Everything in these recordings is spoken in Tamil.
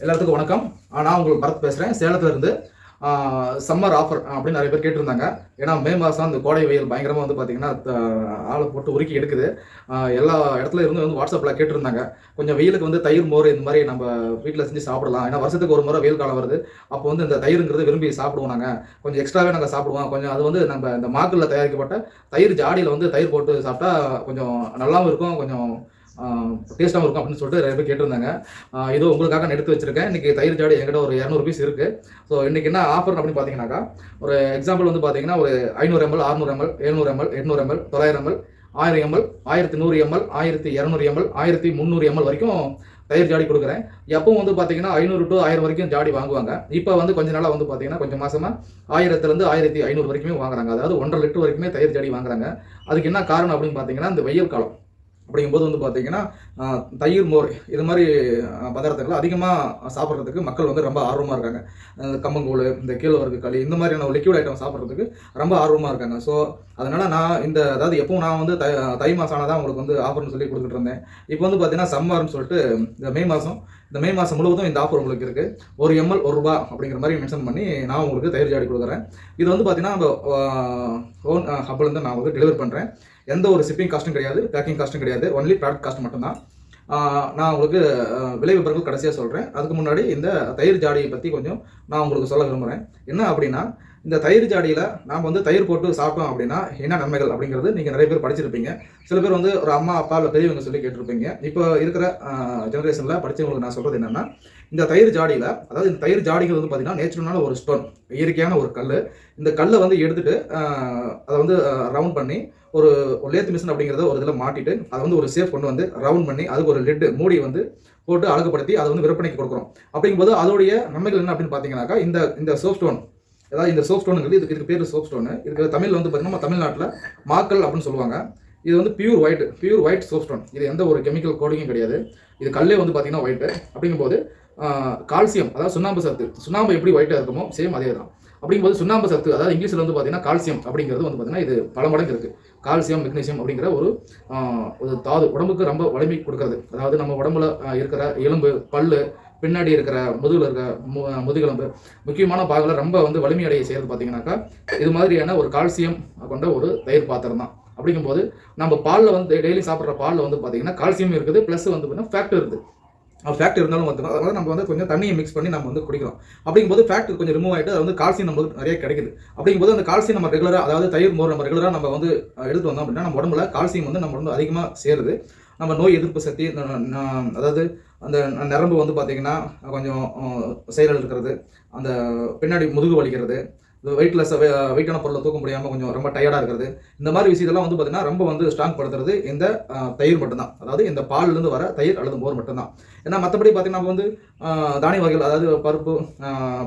எல்லாத்துக்கும் வணக்கம். ஆ, நான் உங்களுக்கு பரத் பேசுகிறேன் சேலத்துலேருந்து சம்மர் ஆஃபர் அப்படின்னு நிறைய பேர் கேட்டிருந்தாங்க. ஏன்னா மே மாதம் அந்த கோடை வெயில் பயங்கரமாக வந்து பார்த்தீங்கன்னா ஆளை போட்டு உருக்கி எடுக்குது. எல்லா இடத்துல இருந்து வந்து வாட்ஸ்அப்பில் கேட்டிருந்தாங்க. கொஞ்சம் வெயிலுக்கு வந்து தயிர் மோர் இந்த மாதிரி நம்ம வீட்டில் செஞ்சு சாப்பிடலாம். ஏன்னா வருஷத்துக்கு ஒரு முறை வெயில் காலம் வருது. அப்போ வந்து இந்த தயிருங்கிறது விரும்பி சாப்பிடுவோம் நாங்கள் கொஞ்சம் எக்ஸ்ட்ராவே நாங்கள் சாப்பிடுவோம். கொஞ்சம் அது வந்து நம்ம இந்த மாக்கில் தயாரிக்கப்பட்ட தயிர் ஜாடியில் வந்து தயிர் போட்டு சாப்பிட்டா கொஞ்சம் நல்லாவும் இருக்கும். கொஞ்சம் டேஸ்ட்டாகவும் இருக்கும் அப்படின்னு சொல்லிட்டு நிறைய பேர் கேட்டிருந்தாங்க. இதோ உங்களுக்காக நான் எடுத்து வச்சிருக்கேன். இன்றைக்கி தயிர் ஜாடி என்கிட்ட ஒரு இரநூறு பீஸ் இருக்குது ஸோ இன்றைக்கி என்ன ஆஃபர் அப்படின்னு பார்த்தீங்கன்னாக்கா ஒரு எக்ஸாம்பிள் வந்து பார்த்தீங்கன்னா ஒரு ஐநூறு எம்எல் அறுநூறு எம்எல் எழுநூறு எம்எல் எட்நூறு எம்எல் தொள்ளாயிரம் எம்எல் ஆயிரம் எம்எல் ஆயிரத்தி நூறு எம்எல் ஆயிரத்தி இரநூறு எம்எல் ஆயிரத்தி முந்நூறு எம்எல் வரைக்கும் தயிர் ஜாடி கொடுக்குறேன். எப்பவும் வந்து பார்த்தீங்கன்னா ஐநூறு டு ஆயிரம் வரைக்கும் ஜாடி வாங்குவாங்க. இப்போ வந்து கொஞ்ச நாளாக வந்து பார்த்தீங்கன்னா கொஞ்சம் மாசமா ஆயிரத்துலேருந்து ஆயிரத்தி ஐநூறு வரைக்குமே வாங்குறாங்க. அதாவது ஒன்றரை லிட்டர் வரைக்குமே தயிர் ஜாடி வாங்குறாங்க. அதுக்கு என்ன காரணம் அப்படின்னு பார்த்தீங்கன்னா இந்த வெயில் காலம். அப்படிங்கும்போது வந்து பார்த்தீங்கன்னா தயிர் மோர் இது மாதிரி பதார்த்தங்கள் அதிகமாக சாப்பிட்றதுக்கு மக்கள் வந்து ரொம்ப ஆர்வமாக இருக்காங்க. இந்த கம்மங்கூழ் இந்த கேழ்வரகு களி இந்த மாதிரியான லிக்விட் ஐட்டம் சாப்பிட்றதுக்கு ரொம்ப ஆர்வமாக இருக்காங்க. ஸோ அதனால் நான் இந்த அதாவது எப்பவும் நான் வந்து தை தை மாதம் ஆனால் தான் உங்களுக்கு வந்து ஆஃபர்னு சொல்லி கொடுத்துட்டு இருந்தேன். இப்போ வந்து பார்த்தீங்கன்னா சம்மர்னு சொல்லிட்டு இந்த மே மாதம் இந்த மே மாதம் முழுவதும் இந்த ஆஃபர் உங்களுக்கு இருக்குது ஒரு எம்எல் ஒரு ரூபா அப்படிங்கிற மாதிரி மென்ஷன் பண்ணி நான் உங்களுக்கு தயிர் ஜாடி கொடுக்குறேன். இது வந்து பார்த்தீங்கன்னா நம்ம ஓன் ஹப்லேருந்து நான் உங்களுக்கு டெலிவர் பண்ணுறேன் எந்த ஒரு ஷிப்பிங் காஸ்ட்டும் கிடையாது பேக்கிங் காஸ்ட்டும் கிடையாது. ஒன்லி ப்ராடக்ட் காஸ்ட் மட்டும்தான். நான் உங்களுக்கு விலை விவரங்கள் கடைசியாக சொல்கிறேன் அதுக்கு முன்னாடி இந்த தயிர் ஜாடியை பற்றி கொஞ்சம் நான் உங்களுக்கு சொல்ல விரும்புகிறேன் என்ன அப்படின்னா இந்த தயிர் ஜாடியில் நாம் வந்து தயிர் போட்டு சாப்பிட்டோம் அப்படின்னா என்ன நன்மைகள் அப்படிங்கிறது நீங்கள் நிறைய பேர் படிச்சிருப்பீங்க. சில பேர் வந்து ஒரு அம்மா அப்பா இல்லை பெரியவங்க சொல்லி கேட்டிருப்பீங்க. இப்போ இருக்கிற ஜென்ரேஷனில் படித்தவங்களுக்கு நான் சொல்கிறது என்னென்னா இந்த தயிர் ஜாடியில் அதாவது இந்த தயிர் ஜாடிகள் வந்து பார்த்தீங்கன்னா நேச்சுரலான ஒரு ஸ்டோன் இயற்கையான ஒரு கல் இந்த கல்லை வந்து எடுத்துட்டு அதை வந்து ரவுண்ட் பண்ணி ஒரு லேத் மிஷின் அப்படிங்கிறத ஒரு இதில் மாட்டிட்டு அதை வந்து ஒரு சேஃப் கொண்டு வந்து ரவுண்ட் பண்ணி அதுக்கு ஒரு லெட் மூடி வந்து போட்டு அழகுப்படுத்தி அதை வந்து விற்பனைக்கு கொடுக்குறோம். அப்படிங்கும்போது அதோடைய நன்மைகள் என்ன அப்படின்னு பார்த்தீங்கன்னாக்கா இந்த இந்த சோப் ஸ்டோன் அதாவது இந்த சோப் ஸ்டோனுங்கிறது இதுக்கு இதுக்கு பேர் சோப் ஸ்டோனு இதுக்கு தமிழில் வந்து பார்த்தீங்கன்னா நம்ம தமிழ்நாட்டில் மாக்கல் அப்படின்னு சொல்லுவாங்க. இது வந்து pure white pure white soap stone இது எந்த ஒரு கெமிக்கல் கோடிங்கும் கிடையாது. இது கல்லே வந்து பார்த்தீங்கன்னா ஒயிட்டு அப்படிங்கும்போது கால்சியம் அதாவது சுண்ணாம்பு சத்து. சுண்ணாம்பு எப்படி ஒயிட்டாக இருக்குமோ சேம் அதே தான் அப்படிங்கும்போது சுண்ணாம்பு சத்து அதாவது இங்கிலீஷில் வந்து பார்த்தீங்கன்னா கால்சியம் அப்படிங்கிறது வந்து பார்த்தீங்கன்னா இது பல மடங்கு இருக்குது கால்சியம் மெக்னீசியம் அப்படிங்கிற ஒரு ஒரு தாது. உடம்புக்கு ரொம்ப வலிமை கொடுக்கறது. அதாவது நம்ம உடம்புல இருக்கிற எலும்பு பல் பின்னாடி இருக்கிற முதுகில் இருக்கிற மு- முதுகெலும்பு முக்கியமான பாகில் ரொம்ப வந்து வலிமையடைய செய்யறது பார்த்தீங்கன்னாக்கா இது மாதிரியான ஒரு கால்சியம் கொண்ட ஒரு தயிர் பாத்திரம் தான் அப்படிங்கும்போது நம்ம பாலில் வந்து டெய்லி சாப்பிட்ற பாலில் வந்து பார்த்தீங்கன்னா கால்சியம் இருக்குது ப்ளஸ் வந்து பார்த்தீங்கன்னா ஃபேக்ட் இருக்குது. ஃபேக்ட் இருந்தாலும் வந்து அதாவது நம்ம வந்து கொஞ்சம் தண்ணியை மிக்ஸ் பண்ணி நம்ம வந்து குடிக்கிறோம். அப்படிங்கும்போது ஃபேக்ட் கொஞ்சம் ரிமூவ் ஆகிட்டு அது வந்து கால்சியம் நம்மளுக்கு நிறைய கிடைக்குது. அப்படிங்கும்போது அந்த கால்சியம் நம்ம ரெகுலராக அதாவது தயிர் மோர் நம்ம ரெகுலராக நம்ம வந்து எடுத்து வந்தோம் அப்படின்னா நம்ம உடம்புல கால்சியம் வந்து நம்ம வந்து அதிகமாக சேருது. நம்ம நோய் எதிர்ப்பு சக்தி அதாவது அந்த நரம்பு வந்து பார்த்திங்கன்னா கொஞ்சம் செயலில் செயல் இருக்கிறது அந்த பின்னாடி முதுகு வலிக்கிறது வெயிட்லெஸ் uh, uh, வெயிட்டான பொருளை தூக்க முடியாமல் கொஞ்சம் ரொம்ப டயர்டாக இருக்கிறது. இந்த மாதிரி விஷயத்தெல்லாம் வந்து பார்த்தீங்கன்னா ரொம்ப வந்து ஸ்ட்ராங் படுத்துறது இந்த uh, தயிர் மட்டும்தான். அதாவது இந்த பால்லேருந்து வர தயிர் அல்லது மோர் மட்டும்தான். ஏன்னா மற்றபடி பார்த்தீங்கன்னா வந்து தானிய வகைகள் அதாவது பருப்பு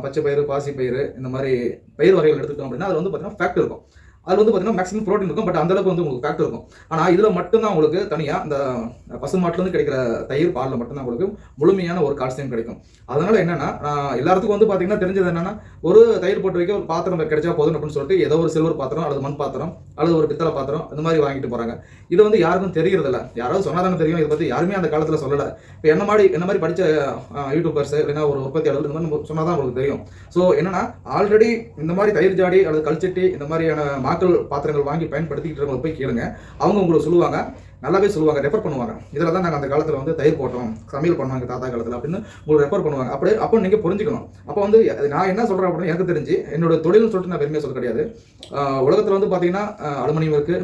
பச்சை பயிறு பாசி பயிறு இந்த மாதிரி பயிர் வகைகள் எடுத்துக்கிட்டோம் அப்படின்னா அது வந்து பார்த்தீங்கன்னா ஃபேக்ட் இருக்கும். அது வந்து பார்த்தீங்கன்னா மேக்ஸிமம் ப்ரோட்டீன் இருக்கும் பட் அந்த அளவுக்கு வந்து உங்களுக்கு ஃபேக்ட் இருக்கும். ஆனால் இதில் மட்டும்தான் உங்களுக்கு தனியாக அந்த பசுமாட்டிலேருந்து கிடைக்கிற தயிர் பாலில் மட்டும்தான் உங்களுக்கு முழுமையான ஒரு கால்சியம் கிடைக்கும். அதனால் என்னென்னா நான் எல்லாத்துக்கும் வந்து பார்த்தீங்கன்னா தெரிஞ்சது என்னென்னா ஒரு தயிர் போட்டு வைக்க ஒரு பாத்திரம் கிடைச்சா போதும் அப்படின்னு சொல்லிட்டு ஏதோ ஒரு சில்வர் பாத்திரம் அல்லது மண் பாத்திரம் அல்லது ஒரு பித்தளை பாத்திரம் இந்த மாதிரி வாங்கிட்டு போகிறாங்க இது வந்து யாருக்கும் தெரியறதில்ல. யாராவது சொன்னாதானே தெரியும் இதை பற்றி யாருமே அந்த காலத்தில் சொல்லலை. இப்போ என்ன மாதிரி என்ன மாதிரி படித்த யூடியூபர்ஸ் இல்லைன்னா ஒரு உற்பத்தியாளர் இந்த மாதிரி சொன்னால் தான் உங்களுக்கு தெரியும். ஸோ என்னென்னா ஆல்ரெடி இந்த மாதிரி தயிர் ஜாடி அல்லது கல்ச்சட்டி இந்த மாதிரியான மாக்கள் பாத்திரங்கள் வாங்கி பயன்படுத்திக்கிட்டு இருக்கவங்க போய் கேளுங்க. அவங்க உங்களுக்கு சொல்லுவாங்க. நல்லாவே சொல்லுவாங்க ரெஃபர் பண்ணுவாங்க. இதில் தான் நாங்கள் அந்த காலத்தில் வந்து தயிர் போட்டோம் சமையல் பண்ணுவாங்க தாத்தா காலத்தில் அப்படின்னு உங்களுக்கு ரெஃபர் பண்ணுவாங்க. அப்படியே அப்போ நீங்கள் புரிஞ்சுக்கணும். அப்போ வந்து நான் என்ன சொல்கிறேன் அப்படின்னு எனக்கு தெரிஞ்சு என்னோட தொழில்னு சொல்லிட்டு நான் பெருமையாக சொல்ல கிடையாது. உலகத்தில் வந்து பார்த்தீங்கன்னா அலுமினியம் இருக்குது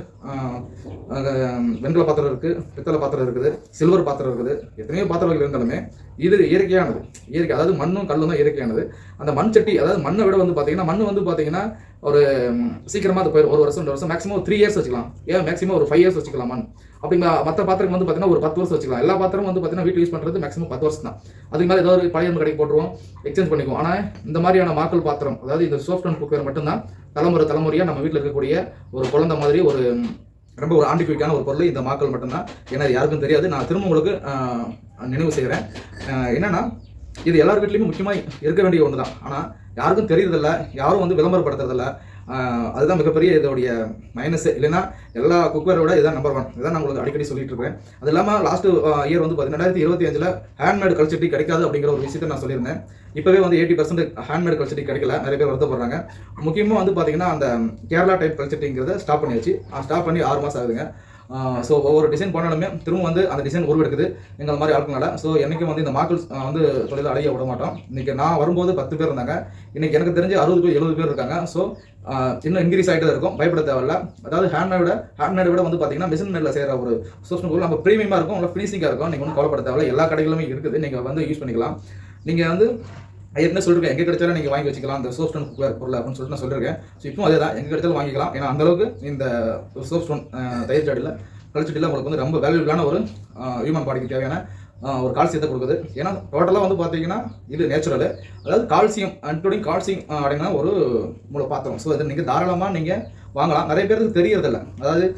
வெண்கல பாத்திரம் இருக்குது பித்தளை பாத்திரம் இருக்குது சில்வர் பாத்திரம் இருக்குது எத்தனையோ பாத்திரங்கள் இருந்தாலுமே இது இயற்கையானது. இயற்கை அதாவது மண்ணும் கல்லும் தான் இயற்கையானது. அந்த மண் சட்டி அதாவது மண்ணை விட வந்து பார்த்தீங்கன்னா மண் வந்து பார்த்தீங்கன்னா ஒரு சீக்கிரமாக சீக்கிரமா அது போயிடும் ஒரு வருஷம் ரெண்டு வருஷம் மேக்ஸிமம் த்ரீ இயர்ஸ் வச்சுக்கலாம். ஏன் மேக்ஸிமம் ஒரு ஃபைவ் இயர்ஸ் வச்சுக்கலாம் மண். அப்படிங்க மற்ற பாத்திரம் வந்து பார்த்தீங்கன்னா ஒரு பத்து வருஷம் வச்சுக்கலாம். எல்லா பாத்திரமும் வந்து பார்த்தீங்கன்னா வீட்டில் யூஸ் பண்ணுறது மேக்ஸிமம் பத்து வருஷம் தான். அதுக்கு மேலே ஏதாவது ஒரு பழைய கடைக்கு போட்டுருவோம் எக்ஸ்சேஞ்ச் பண்ணிக்குவோம். ஆனால் இந்த மாதிரியான மாக்கள் பாத்திரம் அதாவது இந்த சோஃப்ட் அண்ட் குக்கர் மட்டும்தான் தலைமுறை தலைமுறையாக நம்ம வீட்டில் இருக்கக்கூடிய ஒரு குழந்தை மாதிரி ஒரு ரொம்ப ஒரு ஆண்டிஃபிக்கான ஒரு பொருள் இந்த மாக்கள் மட்டும்தான். ஏன்னா யாருக்கும் தெரியாது. நான் திரும்ப உங்களுக்கு நினைவு செய்கிறேன் என்னன்னா இது எல்லார் வீட்லையுமே முக்கியமாக இருக்க வேண்டிய ஒன்று தான் ஆனால் யாருக்கும் தெரியறதில்ல யாரும் வந்து விளம்பரப்படுத்துறதில்ல. அதுதான் மிகப்பெரிய இதோடைய மைனஸ் இல்லைன்னா எல்லா குக்வேரோட இதான் நம்பர் ஒன் இதான் நான் உங்களுக்கு அடிக்கடி சொல்லிட்டு இருக்கேன். அது இல்லாமல் லாஸ்ட் இயர் வந்து பார்த்தீங்கன்னா ரெண்டாயிரத்தி இருபத்தி அஞ்சில் ஹேண்ட்மேட் கல்ச்சட்டி கிடைக்காது அப்படிங்கிற ஒரு விஷயத்தை நான் சொல்லியிருந்தேன். இப்போவே வந்து எயிட்டி பர்சன்ட் ஹேண்ட்மேட் கல்ச்சட்டி கிடைக்கல. நிறைய பேர் வருத்தப்படுறாங்க. முக்கியமாக வந்து பார்த்தீங்கன்னா அந்த கேரளா டைப் கல்ச்சட்டிங்கிறத ஸ்டாப் பண்ணியாச்சு. ஸ்டாப் பண்ணி ஆறு மாதம் ஆகுதுங்க. ஸோ ஒவ்வொரு டிசைன் பண்ணாலுமே திரும்ப வந்து அந்த டிசைன் உருவெடுக்குது எங்களை மாதிரி ஆட்களால ஸோ என்றைக்கும் வந்து இந்த மாக்கள் வந்து தொழில் அடைய விட மாட்டோம். இன்றைக்கி நான் வரும்போது பத்து பேர் இருந்தாங்க. இன்றைக்கி எனக்கு தெரிஞ்சு அறுபது பேர் எழுபது பேர் இருக்காங்க. ஸோ இன்னும் இன்க்ரீஸ் ஆகிட்டு இருக்கும். பயப்பட தேவையில்ல. அதாவது ஹேண்ட்மேட ஹேண்ட்மேட் விட வந்து பார்த்தீங்கன்னா மிஷின் மேடில் செய்கிற ஒரு சோஷன் பொருள் நம்ம ப்ரீமியமாக இருக்கும். நல்லா ஃபினிஷிங்காக இருக்கும். நீங்கள் ஒன்றும் கவலைப்பட தேவையில்ல. எல்லா கடைகளுமே இருக்குது. நீங்கள் வந்து யூஸ் பண்ணிக்கலாம். நீங்கள் வந்து ஏற்கனவே சொல்லிருக்கேன் எங்கே கிடைச்சாலும் நீங்கள் வாங்கி வச்சுக்கலாம் இந்த சோப் ஸ்டோன் குக்வேர் பொருள் அப்படின்னு சொல்லிட்டு நான் சொல்லியிருக்கேன் ஸோ இப்போ அதே தான் எங்கே கிடைச்சாலும் வாங்கிக்கலாம். ஏன்னா அந்த அளவுக்கு இந்த சோப் ஸ்டோன் தயிர் ஜாடியில் கழிச்சுட்டில் உங்களுக்கு வந்து ரொம்ப வேல்யூபிளான ஒரு ஹியூமன் பாடிக்கு தேவையான ஒரு கால்சியத்தை கொடுக்குது. ஏன்னா டோட்டலாக வந்து பார்த்தீங்கன்னா இது நேச்சுரலு அதாவது கால்சியம் இன்க்ளூடிங் கால்சியம் அடங்கின ஒரு மூளை பாத்திரம் ஸோ அது நீங்கள் தாராளமாக நீங்கள் வாங்கலாம். நிறைய பேருக்கு தெரியறதில்ல. அதாவது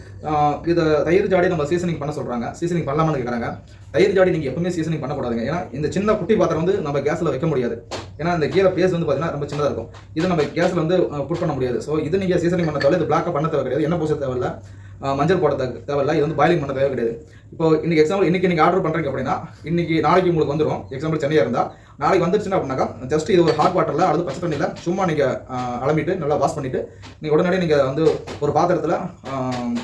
இதை தயிர் ஜாடி நம்ம சீசனிங் பண்ண சொல்கிறாங்க சீசனிங் பண்ணலாமான்னு கேட்குறாங்க தயிர் ஜாடி நீங்கள் எப்பவுமே சீசனிங் பண்ணக்கூடாதுங்க. ஏன்னா இந்த சின்ன குட்டி பாத்திரம் வந்து நம்ம கேஸில் வைக்க முடியாது. ஏன்னா இந்த கீரை பேஸ் வந்து பார்த்தீங்கன்னா ரொம்ப சின்னதாக இருக்கும். இதை நம்ம கேஸில் வந்து புட் பண்ண முடியாது. ஸோ இது நீங்கள் சீசனிங் பண்ண தேவை இது பிளாக்காக பண்ண தேவை கிடையாது. என்ன பூச தேவையில்ல? மஞ்சள் போட தேவை- தேவையில்ல. இது வந்து பாயிலிங் பண்ண தேவை கிடையாது. இப்போ இன்னைக்கு எக்ஸாம்பிள் இன்னைக்கு நீங்கள் ஆர்டர் பண்ணுறீங்க அப்படின்னா இன்னைக்கு நாளைக்கு உங்களுக்கு வந்துடும் எக்ஸாம்பிள் சென்னையாக இருந்தால் நாளைக்கு வந்துருச்சுன்னா அப்படின்னாக்கா ஜஸ்ட் இது ஒரு ஹாட் வாட்டரில் அல்லது பச்சை தண்ணியில் சும்மா நீங்கள் அலம்பிட்டு நல்லா வாஷ் பண்ணிவிட்டு நீங்கள் உடனடியே நீங்கள் வந்து ஒரு பாத்திரத்தில்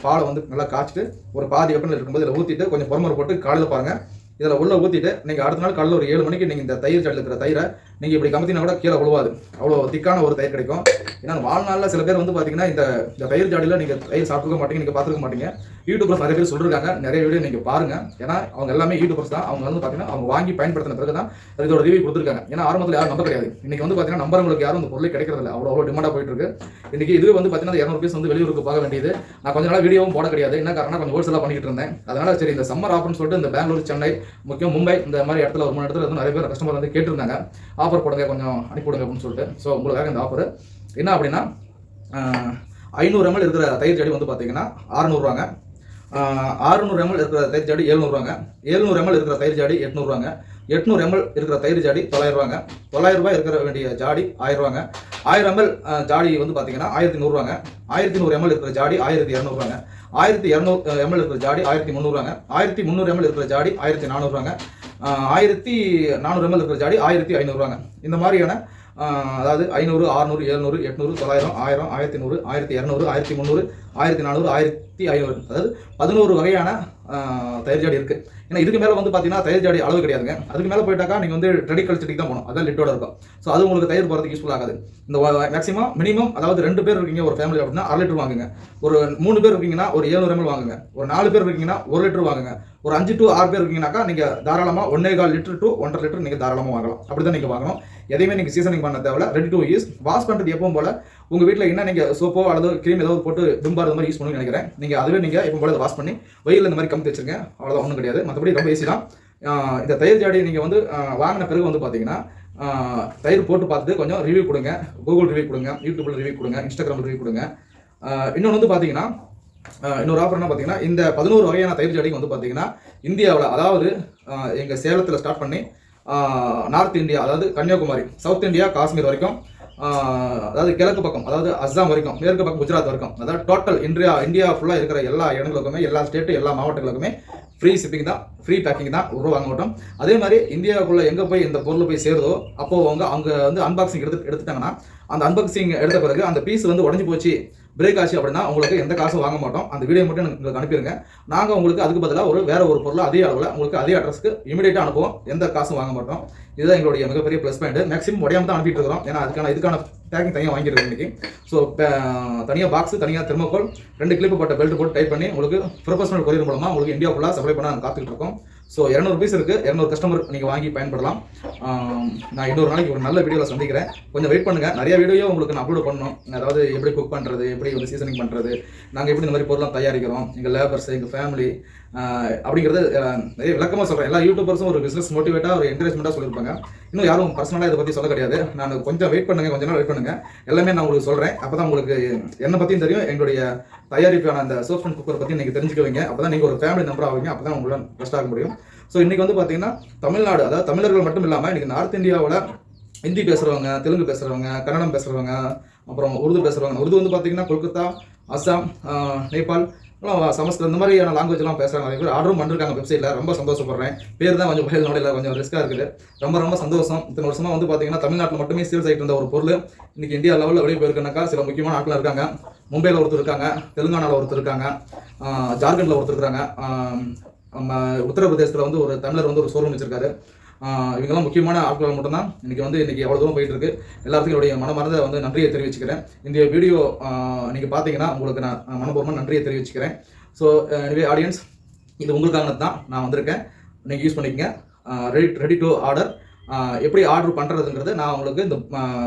பாலை வந்து நல்லா காய்ச்சிட்டு ஒரு பாதி வெப்பநிலை இருக்கும்போது இதில் ஊற்றிட்டு கொஞ்சம் பொறுமுறை போட்டு காலையில் பாருங்கள் இதில் உள்ள ஊற்றிட்டு நீங்கள் அடுத்த நாள் காலையில் ஒரு ஏழு மணிக்கு நீங்கள் இந்த தயிர் சட்டில் இருக்கிற தயிரை நீங்கள் இப்படி கமத்தினா கூட கீழே விழுவாது அவ்வளோ திக்கான ஒரு தயிர் கிடைக்கும். ஏன்னா வாழ்நாளில் சில பேர் வந்து பார்த்தீங்கன்னா இந்த இந்த தயிர் ஜாடியில் நீங்கள் தயிர் சாப்பிட்டுக்க மாட்டீங்க நீங்கள் பார்த்துக்க மாட்டீங்க. யூடியூபர்ஸ் நிறைய பேர் சொல்லிருக்காங்க. நிறைய வீடியோ நீங்கள் பாருங்க. ஏன்னா அவங்க எல்லாமே யூடியூபர்ஸ் தான். அவங்க வந்து பார்த்தீங்கன்னா அவங்க வாங்கி பயன்படுத்தின பிறகு தான் இதோட ரிவ்யூ கொடுத்துருக்காங்க. ஏன்னா ஆரம்பத்தில் யாரும் நம்ப கிடையாது. இன்னைக்கு வந்து பார்த்தீங்கன்னா நம்பறவங்களுக்கு யாரும் இந்த பொருளை கிடைக்கிறதில்ல. அவ்வளோ அவ்வளோ டிமாண்டாக போயிட்டு இருக்கு இன்னைக்கு இதுவே வந்து பார்த்தீங்கன்னா இரநூறு பீஸ் வந்து வெளியூருக்கு போக வேண்டியது. நான் கொஞ்ச நாள் வீடியோவும் போட கிடையாது. என்ன காரணம் கொஞ்சம் ஹோல்சேலாக பண்ணிட்டு இருந்தேன். அதனால சரி இந்த சம்மர் ஆஃபர்னு சொல்லிட்டு இந்த பெங்களூர் சென்னை முக்கியம் மும்பை இந்த மாதிரி இடத்துல ஒரு மூணு இடத்துல வந்து நிறைய பேர் கஸ்டமர் வந்து கேட்டிருந்தாங்க. ஆஃபர் போடுங்க கொஞ்சம் அனுப்பிவிடுங்க அப்படின்னு சொல்லிட்டு. ஸோ உங்களுக்காக இந்த ஆஃபர் என்ன அப்படின்னா ஐநூறு எம்எல் இருக்கிற தயிர் ஜாடி வந்து பார்த்தீங்கன்னா அறநூறுவாங்க ஆறுநூறு எம்எல் இருக்கிற தயிர் ஜாடி எழுநூறுவாங்க. எழுநூறு எம்எல் இருக்கிற தயிர் ஜாடி எட்நூறுவாங்க. எட்நூறு எம்எல் இருக்கிற தயிர் ஜாடி தொள்ளாயிரம் ரூபாங்க தொள்ளாயிரம் ரூபாய் இருக்கிற வேண்டிய ஜாடி ஆயிரம் ரூபாங்க ஆயிரம் எம்எல் ஜாடி வந்து பார்த்தீங்கன்னா ஆயிரத்தி நூறுவாங்க. ஆயிரத்தி நூறு எம்எல் இருக்கிற ஜாடி ஆயிரத்தி இரநூறுவாங்க. ஆயிரத்தி இரநூறு எம்எல் இருக்கிற ஜாடி ஆயிரத்தி முந்நூறுவாங்க. ஆயிரத்தி முந்நூறு எம்எல் இருக்கிற ஜாடி ஆயிரத்தி நானூறுவாங்க. ஆயிரத்தி நானூறு எம்எல் இருக்கிற ஜாடி ஆயிரத்தி ஐநூறுவாங்க இந்த மாதிரியான அதாவது ஐநூறு ஆறுநூறு எழுநூறு எட்நூறு தொள்ளாயிரம் ஆயிரம் ஆயிரத்தி நூறு ஆயிரத்தி இரநூறு ஆயிரத்தி முந்நூறு ஆயிரத்தி நானூறு ஆயிரத்தி ஐநூறு அதாவது பதினோரு வகையான தயிர் ஜாடி இருக்குது ஏன்னா இதுக்கு மேலே வந்து பார்த்தீங்கன்னா தயிர் ஜாடி அளவு கிடையாதுங்க. அதுக்கு மேலே போயிட்டாக்கா நீங்கள் வந்து ட்ரெடிக்கல் செடிக்கு தான் போகணும். அதான் லிட்டோட இருக்கும். ஸோ அது உங்களுக்கு தயிர் போகிறதுக்கு யூஸ்ஃபுல் ஆகாது. இந்த மேக்ஸிமம் மினிமம் அதாவது ரெண்டு பேர் இருக்கீங்க ஒரு ஃபேமிலி அப்படின்னா அரை லிட்டர் வாங்குங்க. ஒரு மூணு பேர் இருக்கீங்கன்னா ஒரு ஏழுநூறு எம்எல் வாங்குங்க. ஒரு நாலு பேர் இருக்கீங்கன்னா ஒரு லிட்டர் வாங்குங்க. ஒரு அஞ்சு டு ஆறு பேர் இருக்கீங்கன்னாக்கா நீங்கள் தாராளமாக ஒன்னே கால் லிட்டர் டு ஒன்றரை லிட்டர் நீங்கள் தாராளமாக வாங்கலாம். அப்படி தான் நீங்கள் வாங்கணும். எதையுமே நீங்கள் சீசனிங் பண்ண தேவையில்ல. ரெடி டு யூஸ் வாஷ் பண்ணுறது எப்பவும் போல உங்கள் வீட்டில் என்ன நீங்கள் சோப்போ அல்லது க்ரீம் ஏதாவது போட்டு டிம்பார் இந்த மாதிரி யூஸ் பண்ணணும்னு நினைக்கிறேன். நீங்கள் அதுவே நீங்கள் இப்போ போல வாஷ் பண்ணி வெயில் இந்த மாதிரி கம்மி வச்சிருங்க. அவ்வளோதான் ஒன்றும் கிடையாது. மற்றபடி ரொம்ப ஈஸி தான். இந்த தயிர் ஜாடி நீங்கள் வந்து வாங்கின பிறகு வந்து பார்த்தீங்கன்னா தயிர் போட்டு பார்த்துட்டு கொஞ்சம் ரிவ்யூ கொடுங்க. கூகுள் ரிவ்யூ கொடுங்க யூடியூப்ல ரிவ்யூ கொடுங்க இன்ஸ்டாகிராம் ரிவ்யூ கொடுங்க. இன்னொன்று வந்து பார்த்தீங்கன்னா இன்னொரு ஆஃபர் என்ன பார்த்தீங்கன்னா இந்த பதினோரு வகையான தயிர் ஜாடிக்கு வந்து பார்த்தீங்கன்னா இந்தியாவில் அதாவது எங்கள் சேலத்தில் ஸ்டார்ட் பண்ணி நார்த் இந்தியா அதாவது கன்னியாகுமரி சவுத் இந்தியா காஷ்மீர் வரைக்கும் அதாவது கிழக்கு பக்கம் அதாவது அஸ்ஸாம் வரைக்கும் மேற்கு பக்கம் குஜராத் வரைக்கும் அதாவது டோட்டல் இந்தியா இந்தியா ஃபுல்லாக இருக்கிற எல்லா இடங்களுக்குமே எல்லா ஸ்டேட்டு எல்லா மாவட்டங்களுக்குமே ஃப்ரீ ஷிப்பிங் தான் ஃப்ரீ பேக்கிங் தான் ஒரு வாங்க மாட்டோம் அதே மாதிரி இந்தியாவுக்குள்ளே எங்கே போய் இந்த பொருள் போய் சேருதோ அப்போ அவங்க அவங்க வந்து அன்பாக்சிங் எடுத்து எடுத்துட்டாங்கன்னா அந்த அன்பாக்சிங் எடுத்த பிறகு அந்த பீஸ் வந்து உடஞ்சி போச்சு. பிரேக் ஆச்சு அப்படின்னா உங்களுக்கு எந்த காசும் வாங்க மாட்டோம். அந்த வீடியோ மட்டும் எங்களுக்கு அனுப்பிடுங்க. நாங்கள் உங்களுக்கு அதுக்கு பதிலாக ஒரு வேற ஒரு பொருள் அதே அளவில் உங்களுக்கு அதே அட்ரஸ்க்கு இமீடியட்டாக அனுப்புவோம். எந்த காசும் வாங்க மாட்டோம். இதுதான் எங்களுடைய மிகப்பெரிய ப்ளஸ் பாயிண்ட் மேக்ஸிமம் உடையாம தான் அனுப்பிட்டு இருக்கிறோம். ஏன்னா அதுக்கான இதுக்கான பேக்கிங் தனியாக வாங்கியிருக்கோம் இன்றைக்கி ஸோ தனியாக பாக்ஸ் தனியாக தெர்மோகோல் ரெண்டு கிளிப்பு போட்ட பெல்ட் போட்டு டைப் பண்ணி உங்களுக்கு ப்ரொஃபஷனல் கொரியர் மூலமாக உங்களுக்கு இந்தியா ஃபுல்லாக சப்ளை பண்ண நாங்கள் காத்துக்கிட்டு இருக்கோம். ஸோ இரநூறு பீஸ் இருக்குது இரநூறு கஸ்டமர் நீங்கள் வாங்கி பயன்படலாம். நான் இன்னொரு நாளைக்கு ஒரு நல்ல வீடியோவில் சந்திக்கிறேன். கொஞ்சம் வெயிட் பண்ணுங்கள் நிறைய வீடியோ உங்களுக்கு நான் அப்லோட் பண்ணணும். அதாவது எப்படி குக் பண்ணுறது எப்படி வந்து சீசனிங் பண்ணுறது நாங்கள் எப்படி இந்த மாதிரி பொருளாக தயாரிக்கிறோம். எங்கள் லேபர்ஸ் எங்கள் ஃபேமிலி அப்படிங்கிறது நிறைய விளக்கமாக சொல்கிறேன் எல்லா யூடியூபர்ஸும் ஒரு பிஸ்னஸ் மோட்டிவேட்டாக ஒரு என்கரேஜ்மெண்ட்டாக சொல்லியிருப்பாங்க. இன்னும் யாரும் பர்சனலாக இதை பற்றி சொல்ல கிடையாது. நான் கொஞ்சம் வெயிட் பண்ணுங்கள் கொஞ்ச நாள் வெயிட் பண்ணுங்க. எல்லாமே நான் உங்களுக்கு சொல்கிறேன் அப்போ தான் உங்களுக்கு என்னை பற்றியும் தெரியும். எங்களுடைய தயாரிப்பான அந்த சோப் அண்ட் குக்கர் பற்றி நீங்கள் தெரிஞ்சுக்குவீங்க அப்போ தான் நீங்கள் ஒரு ஃபேமிலி நம்பர் ஆவீங்க. அப்போ தான் உங்களால் பெஸ்ட் ஆக முடியும். ஸோ இன்றைக்கி வந்து பார்த்தீங்கன்னா தமிழ்நாடு அதாவது தமிழர்கள் மட்டும் இல்லாமல் இன்றைக்கி நார்த் இந்தியாவில் ஹிந்தி பேசுகிறவங்க தெலுங்கு பேசுகிறவங்க கன்னடம் பேசுகிறவங்க அப்புறம் உருது பேசுகிறவங்க உருது வந்து பார்த்தீங்கன்னா கொல்கத்தா அஸ்ஸாம் நேபாள் ஆனால் சமஸ்கிருதம் இந்த மாதிரியான லாங்குவேஜ்லாம் பேசுகிறாங்க அதே கூட ஆர்டரும் பண்ணிருக்காங்க வெப்சைட்டில் ரொம்ப சந்தோஷப்படுறேன். பேர் தான் கொஞ்சம் மொபைல் நோடையில் கொஞ்சம் ரிஸ்க்காக இருக்குது. ரொம்ப ரொம்ப சந்தோஷம். இத்தனை வருஷமாக வந்து பார்த்தீங்கன்னா தமிழ்நாட்டில் மட்டுமே சேல்ஸ் ஆகிட்டு இருந்த ஒரு பொருள். இன்றைக்கி இந்தியா லெவலில் வெளியே போயிருக்கனாக்கா சில முக்கியமான ஆட்கள் இருக்காங்க. மும்பையில் ஒருத்தர் இருக்காங்க தெலுங்கானாவில் ஒருத்தர் இருக்காங்க ஜார்க்கண்டில் ஒருத்தர் இருக்காங்க. நம்ம உத்தரப்பிரதேசத்தில் வந்து ஒரு தமிழர் வந்து ஒரு ஷோரூம் வச்சிருக்காரு. இவங்கெல்லாம் முக்கியமான ஆட்கள் மட்டும்தான். இன்றைக்கி வந்து இன்றைக்கி எவ்வளோ தூரம் போயிட்டு இருக்கு. எல்லாத்துக்கும் என்னுடைய மனமார்ந்த வந்து நன்றியை தெரிவிச்சுக்கிறேன். இந்த வீடியோ நீங்கள் பார்த்தீங்கன்னா உங்களுக்கு நான் மனப்பூர்வமாக நன்றியை தெரிவிச்சுக்கிறேன். ஸோ எனவே ஆடியன்ஸ் இது உங்களுக்கானது தான் நான் வந்திருக்கேன். நீங்கள் யூஸ் பண்ணிக்கங்க. ரெடி ரெடி டு ஆர்டர் எப்படி ஆர்டர் பண்ணுறதுங்கிறது நான் உங்களுக்கு இந்த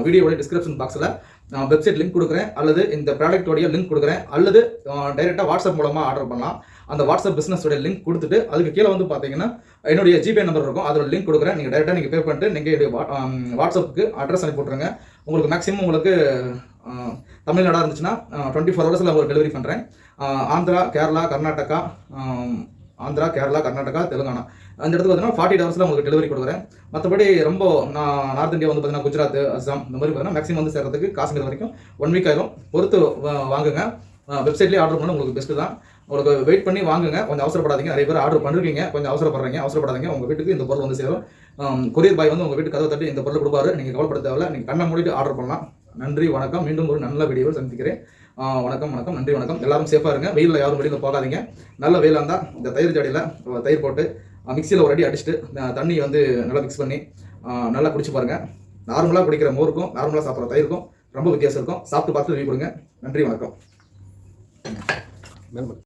வீடியோடைய டிஸ்கிரிப்ஷன் பாக்ஸில் நான் வெப்சைட் லிங்க் கொடுக்குறேன். அல்லது இந்த ப்ராடக்டோடைய லிங்க் கொடுக்குறேன். அல்லது டைரெக்டாக வாட்ஸ்அப் மூலமாக ஆர்டர் பண்ணலாம். அந்த வாட்ஸ்அப் பிஸ்னஸோட லிங்க் கொடுத்துட்டு அதுக்கு கீழே வந்து பார்த்தீங்கன்னா என்னுடைய ஜிபே நம்பர் இருக்கும். அதோட லிங்க் கொடுக்குறேன். நீங்கள் டேரெக்டாக நீங்கள் பே பண்ணிட்டு நீங்கள் என்னுடைய வாட்ஸ்அப்புக்கு அட்ரஸ் அனுப்பி விட்ருங்க உங்களுக்கு மேக்ஸிமம் உங்களுக்கு தமிழ்நாடாக இருந்துச்சுன்னா டுவெண்ட்டி ஃபோர் ஹவர்ஸில் உங்களுக்கு டெலிவரி பண்ணுறேன் ஆந்திரா கேரளா கர்நாடகா ஆந்திரா கேரளா கர்நாடகா தெலுங்கானா. அந்த இடத்துக்கு பார்த்தீங்கன்னா ஃபார்ட்டி ஹவர்ஸில் உங்களுக்கு டெலிவரி கொடுக்குறேன். மற்றபடி ரொம்ப நான் நார்த் இந்தியா வந்து பார்த்தீங்கன்னா குஜராத் அஸ்ஸாம் இந்த மாதிரி பார்த்தீங்கன்னா மேக்ஸிமம் வந்து சேர்றதுக்கு காஷ்மீர் வரைக்கும் ஒன் வீக் ஆயிரும். பொறுத்து வாங்குங்க. வெப்சைட்லேயே ஆர்டர் பண்ண உங்களுக்கு பெஸ்ட்டு தான். உங்களுக்கு வெயிட் பண்ணி வாங்குங்க. கொஞ்சம் அவசரப்படாதீங்க. நிறைய பேர் ஆர்டர் பண்ணிருக்கீங்க. கொஞ்சம் அவசரப்படுறீங்க. அவசரப்படாதீங்க. உங்கள் வீட்டுக்கு இந்த பொருள் வந்து சேரும். கொரியர் பாய் வந்து உங்கள் வீட்டுக்கு கதவை தட்டி இந்த பொருள் கொடுப்பாரு. நீங்கள் கவலைப்பட தேவையில்ல. நீங்கள் கண்ணை மூடிட்டு ஆர்டர் பண்ணலாம். நன்றி வணக்கம். மீண்டும் ஒரு நல்ல வீடியோவில் சந்திக்கிறேன். வணக்கம் வணக்கம். நன்றி வணக்கம். எல்லாரும் சேஃபாக இருங்க. வெயிலில் யாரும் வெளியில் போகாதீங்க. நல்ல வெயிலாக இருந்தால் இந்த தயிர் ஜாடியில் தயிர் போட்டு மிக்சியில் ஒரு அடி அடிச்சுட்டு தண்ணியை தண்ணி வந்து நல்லா மிக்ஸ் பண்ணி நல்லா குடிச்சு பாருங்கள் நார்மலாக குடிக்கிற மோருக்கும் நார்மலாக சாப்பிட்ற தயிருக்கும் ரொம்ப வித்தியாசம் இருக்கும். சாப்பிட்டு பார்த்து ரிவ்யூ கொடுங்க நன்றி வணக்கம்.